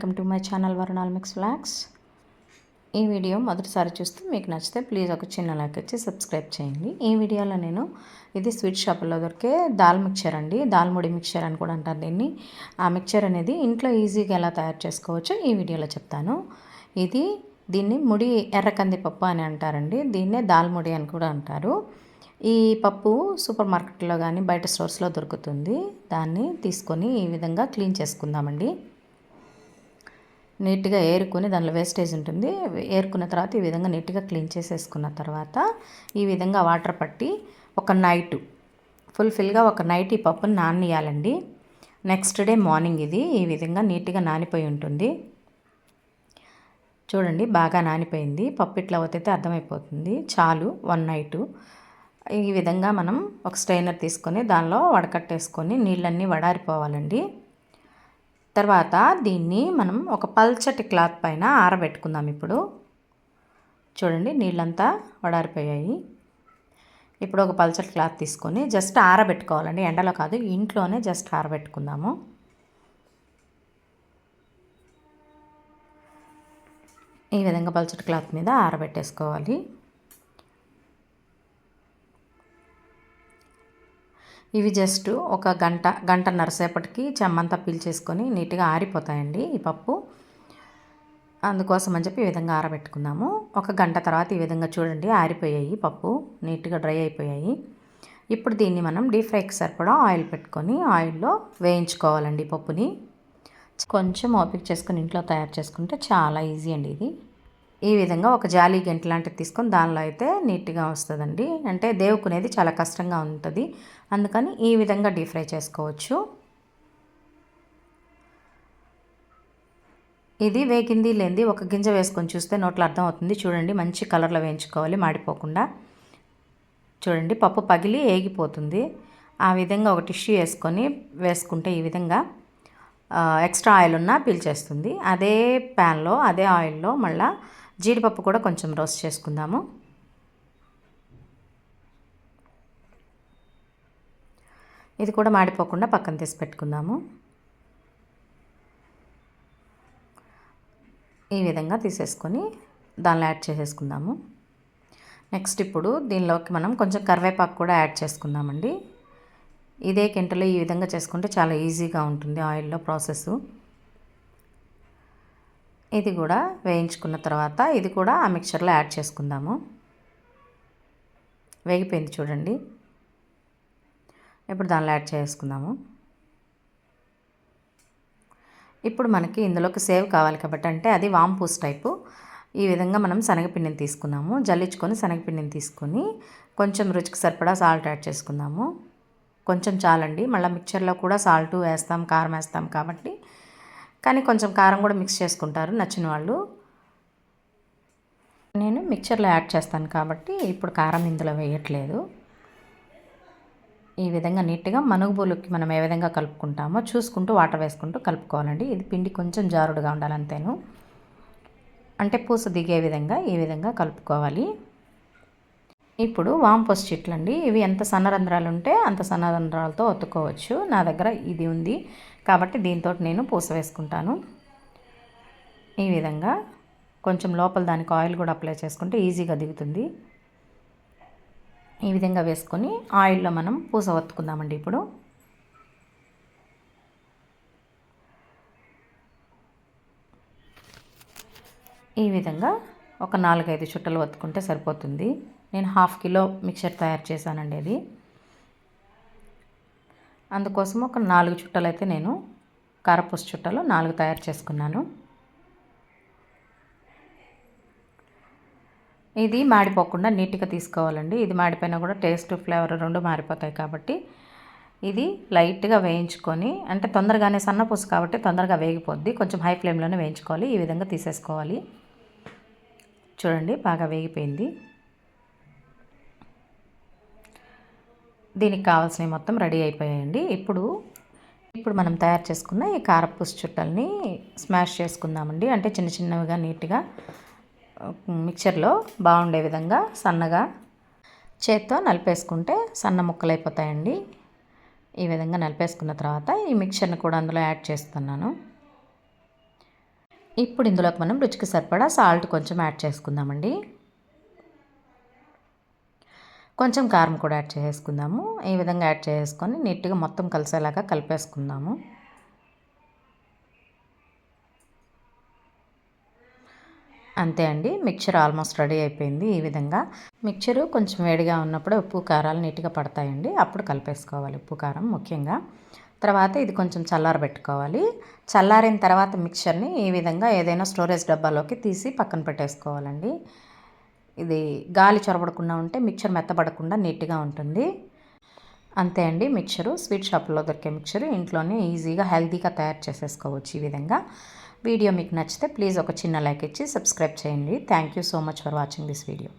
Welcome to my channel వరుణాల్ mix flax ఈ video మొదటిసారి చూస్తే మీకు నచ్చితే ప్లీజ్ ఒక చిన్న లైక్ ఇచ్చి సబ్స్క్రైబ్ చేయండి. ఈ వీడియోలో నేను ఇది స్వీట్ షాపుల్లో దొరికే దాల్ మిక్చర్ అండి. దాల్ముడి మిక్చర్ అని కూడా అంటారు దీన్ని. ఆ మిక్చర్ అనేది ఇంట్లో ఈజీగా ఎలా తయారు చేసుకోవచ్చో ఈ వీడియోలో చెప్తాను. ఇది దీన్ని ముడి ఎర్రకంది పప్పు అని అంటారండి. దీన్నే దాల్ముడి అని కూడా అంటారు. ఈ పప్పు సూపర్ మార్కెట్లో కానీ బయట స్టోర్స్లో దొరుకుతుంది. దాన్ని తీసుకొని ఈ విధంగా క్లీన్ చేసుకుందామండి. నీట్గా ఏరుకొని దానిలో వేస్టేజ్ ఉంటుంది. ఏరుకున్న తర్వాత ఈ విధంగా నీట్గా క్లీన్ చేసేసుకున్న తర్వాత ఈ విధంగా వాటర్ పట్టి ఒక నైట్ ఫుల్ఫిల్గా ఒక నైట్ ఈ పప్పుని నానియాలండి నెక్స్ట్ డే మార్నింగ్ ఇది. ఈ విధంగా నీట్గా నానిపోయి ఉంటుంది. చూడండి బాగా నానిపోయింది. పప్పు ఇట్లా అవుతైతే అర్థమైపోతుంది. చాలు వన్ నైటు. ఈ విధంగా మనం ఒక స్ట్రైనర్ తీసుకొని దానిలో వడకట్టేసుకొని నీళ్ళన్నీ వడారిపోవాలండి. తర్వాత దీన్ని మనం ఒక పల్చటి క్లాత్ పైన ఆరబెట్టుకుందాం ఇప్పుడు. చూడండి నీళ్ళంతా వడారిపోయాయి. ఇప్పుడు ఒక పల్చటి క్లాత్ తీసుకొని జస్ట్ ఆరబెట్టుకోవాలండి. ఎండలో కాదు ఇంట్లోనే జస్ట్ ఆరబెట్టుకుందాము. ఈ విధంగా పల్చటి క్లాత్ మీద ఆరబెట్టేసుకోవాలి. ఇవి జస్ట్ ఒక గంట గంటన్నర సేపటికి చెమ్మంతా పీల్చేసుకొని నీట్గా ఆరిపోతాయండి ఈ పప్పు. అందుకోసం అని చెప్పి ఈ విధంగా ఆరబెట్టుకుందాము ఒక గంట తర్వాత ఈ విధంగా చూడండి ఆరిపోయాయి పప్పు. నీట్గా డ్రై అయిపోయాయి. ఇప్పుడు దీన్ని మనం డీప్ ఫ్రైకి సరిపడా ఆయిల్ పెట్టుకొని ఆయిల్లో వేయించుకోవాలండి పప్పుని. కొంచెం ఓపిక చేసుకుని ఇంట్లో తయారు చేసుకుంటే చాలా ఈజీ అండి ఇది. ఈ విధంగా ఒక జాలీ గంట లాంటిది తీసుకొని దానిలో అయితే నీట్గా వస్తుందండి. అంటే దేవుకునేది చాలా కష్టంగా ఉంటుంది. అందుకని ఈ విధంగా డీప్ ఫ్రై చేసుకోవచ్చు. ఇది వేగింది లేనిది ఒక గింజ వేసుకొని చూస్తే నోట్లో అర్థం అవుతుంది. చూడండి మంచి కలర్లో వేయించుకోవాలి మాడిపోకుండా. చూడండి పప్పు పగిలి ఏగిపోతుంది. ఆ విధంగా ఒక టిష్యూ వేసుకొని వేసుకుంటే ఈ విధంగా ఎక్స్ట్రా ఆయిల్ ఉన్నా పీల్చేస్తుంది అదే ప్యాన్లో అదే ఆయిల్లో మళ్ళీ జీడిపప్పు కూడా కొంచెం రోస్ట్ చేసుకుందాము. ఇది కూడా మాడిపోకుండా పక్కన తీసి పెట్టుకుందాము. ఈ విధంగా తీసేసుకొని దానిలో యాడ్ చేసేసుకుందాము. నెక్స్ట్ ఇప్పుడు దీనిలోకి మనం కొంచెం కరివేపాకు కూడా యాడ్ చేసుకుందామండి. ఇదే కెంటలో ఈ విధంగా చేసుకుంటే చాలా ఈజీగా ఉంటుంది ఆయిల్లో ప్రాసెస్ ఇది కూడా వేయించుకున్న తర్వాత ఇది కూడా ఆ మిక్చర్లో యాడ్ చేసుకుందాము. వేగిపోయింది చూడండి. ఇప్పుడు దానిలో యాడ్ చేసుకుందాము. ఇప్పుడు మనకి ఇందులోకి సేవ్ కావాలి కాబట్టి అంటే అది వాంపూస్ టైపు. ఈ విధంగా మనం శనగపిండిని తీసుకున్నాము. జల్లించుకొని శనగపిండిని తీసుకొని కొంచెం రుచికి సరిపడా సాల్ట్ యాడ్ చేసుకుందాము. కొంచెం చాలండి. మళ్ళీ మిక్చర్లో కూడా సాల్ట్ వేస్తాం కారం వేస్తాం కాబట్టి కానీ కొంచెం కారం కూడా మిక్స్ చేసుకుంటారు నచ్చిన వాళ్ళు. నేను మిక్చర్లో యాడ్ చేస్తాను కాబట్టి ఇప్పుడు కారం ఇందులో వేయట్లేదు. ఈ విధంగా నీట్గా మనుగుబూలుకి మనం ఏ విధంగా కలుపుకుంటామో చూసుకుంటూ వాటర్ వేసుకుంటూ కలుపుకోవాలండి. ఇది పిండి కొంచెం జారుడుగా ఉండాలంతేను అంటే పూస దిగే విధంగా ఈ విధంగా కలుపుకోవాలి. ఇప్పుడు వాంపోస్ చెట్లు అండి ఇవి ఎంత సన్నరంధ్రాలు ఉంటే అంత సన్నరంధ్రాలతో ఒత్తుకోవచ్చు. నా దగ్గర ఇది ఉంది. కాబట్టి దీంతో నేను పూస వేసుకుంటాను. ఈ విధంగా కొంచెం లోపల దానికి ఆయిల్ కూడా అప్లై చేసుకుంటే ఈజీగా దిగుతుంది. ఈ విధంగా వేసుకొని ఆయిల్లో మనం పూస వత్తుకుందామండి ఇప్పుడు. ఈ విధంగా ఒక నాలుగైదు చుట్టలు వత్తుకుంటే సరిపోతుంది. నేను హాఫ్ కిలో మిక్చర్ తయారు చేశానండి అది. అందుకోసం ఒక నాలుగు చుట్టలు అయితే నేను కారపూస చుట్టలు నాలుగు తయారు చేసుకున్నాను. ఇది మాడిపోకుండా నీట్గా తీసుకోవాలండి. ఇది మాడిపోయినా కూడా టేస్ట్ ఫ్లేవర్ రెండు మారిపోతాయి కాబట్టి ఇది లైట్గా వేయించుకొని అంటే తొందరగానే సన్నపూస కాబట్టి తొందరగా వేగిపోద్ది. కొంచెం హై ఫ్లేమ్లోనే వేయించుకోవాలి. ఈ విధంగా తీసేసుకోవాలి. చూడండి బాగా వేగిపోయింది. దీనికి కావాల్సినవి మొత్తం రెడీ అయిపోయాయండి. ఇప్పుడు ఇప్పుడు మనం తయారు చేసుకున్న ఈ కారపూస చుట్టల్ని స్మాష్ చేసుకుందామండి. అంటే చిన్న చిన్నవిగా నీట్గా మిక్చర్లో బాగుండే విధంగా సన్నగా చేత్తో నలిపేసుకుంటే సన్న ముక్కలు అయిపోతాయండి ఈ విధంగా నలిపేసుకున్న తర్వాత ఈ మిక్చర్ని కూడా అందులో యాడ్ చేస్తున్నాను. ఇప్పుడు ఇందులోకి మనం రుచికి సరిపడా సాల్ట్ కొంచెం యాడ్ చేసుకుందామండి. కొంచెం కారం కూడా యాడ్ చేసుకుందాము. ఈ విధంగా యాడ్ చేసుకొని నీట్గా మొత్తం కలిసేలాగా కలిపేసుకుందాము. అంతే అండి మిక్చర్ ఆల్మోస్ట్ రెడీ అయిపోయింది ఈ విధంగా. మిక్చరు కొంచెం వేడిగా ఉన్నప్పుడు ఉప్పు కారాలు నీట్గా పడతాయండి. అప్పుడు కలిపేసుకోవాలి ఉప్పు కారం ముఖ్యంగా. తర్వాత ఇది కొంచెం చల్లారబెట్టుకోవాలి. చల్లారిన తర్వాత మిక్చర్ని ఈ విధంగా ఏదైనా స్టోరేజ్ డబ్బాలోకి తీసి పక్కన పెట్టేసుకోవాలండి. ఇది గాలి చొరబడకుండా ఉంటే మిక్చర్ మెత్తబడకుండా నీట్గా ఉంటుంది. అంతే అండి మిక్చరు. స్వీట్ షాప్లో దొరికే మిక్చరు. ఇంట్లోనే ఈజీగా హెల్తీగా తయారు చేసేసుకోవచ్చు ఈ విధంగా. వీడియో మీకు నచ్చితే ప్లీజ్ ఒక చిన్న లైక్ ఇచ్చి సబ్స్క్రైబ్ చేయండి. Thank you so much for watching this video